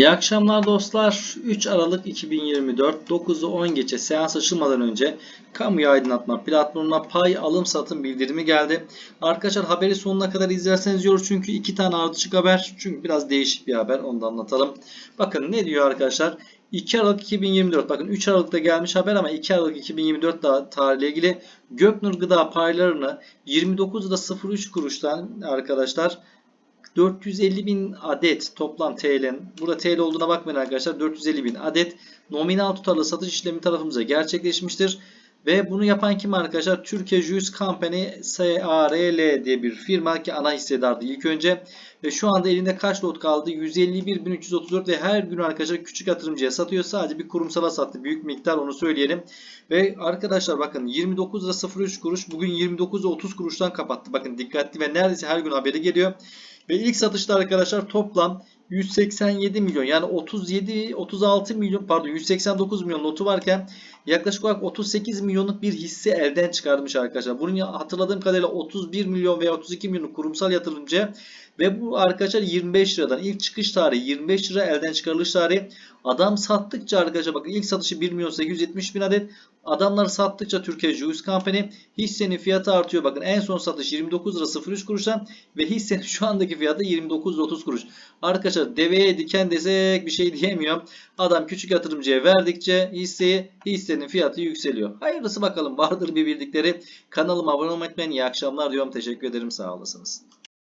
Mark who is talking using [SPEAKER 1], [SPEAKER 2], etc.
[SPEAKER 1] İyi akşamlar dostlar. 3 Aralık 2024 9'u 10 geçe seans açılmadan önce kamuya aydınlatma platformuna pay alım satım bildirimi geldi. Arkadaşlar haberi sonuna kadar izlerseniz olur çünkü iki tane ardışık haber. Çünkü biraz değişik bir haber onu da anlatalım. Bakın ne diyor arkadaşlar? 2 Aralık 2024 bakın 3 Aralık'ta gelmiş haber ama 2 Aralık 2024 da tarihle ilgili Göknur Gıda paylarını 29.03 kuruştan arkadaşlar 450 bin adet toplam TL'nin burada TL olduğuna bakmayın arkadaşlar 450 bin adet nominal tutarlı satış işlemi tarafımıza gerçekleşmiştir. Ve bunu yapan kim arkadaşlar? Türkiye Juice Company SARL diye bir firma ki ana hissedardı ilk önce. Ve şu anda elinde kaç lot kaldı? 151.334 ve her gün arkadaşlar küçük yatırımcıya satıyor. Sadece bir kurumsala sattı. Büyük miktar onu söyleyelim. Ve arkadaşlar bakın 29 lira 03 kuruş bugün 29 lira 30 kuruştan kapattı. Bakın dikkatli ve neredeyse her gün haberi geliyor. Ve ilk satışta arkadaşlar toplam 187 milyon yani 37 36 milyon pardon 189 milyon notu varken yaklaşık olarak 38 milyonluk bir hisse elden çıkarmış arkadaşlar. Bunun hatırladığım kadarıyla 31 milyon veya 32 milyonluk kurumsal yatırımcı ve bu arkadaşlar 25 liradan ilk çıkış tarihi 25 lira elden çıkarılış tarihi. Adam sattıkça arkadaşlar bakın ilk satışı 1 milyon 870 bin adet. Adamlar sattıkça Türkiye Juice Company hissenin fiyatı artıyor. Bakın en son satış 29 lira 03 kuruştan ve hissenin şu andaki fiyatı 29 lira 30 kuruş. Arkadaşlar deveye diken desek bir şey diyemiyorum. Adam küçük yatırımcıya verdikçe hisseyi hissenin fiyatı yükseliyor. Hayırlısı bakalım vardır bir bildikleri. Kanalıma abone olmayı unutmayın. İyi akşamlar diyorum. Teşekkür ederim. Sağ olasınız.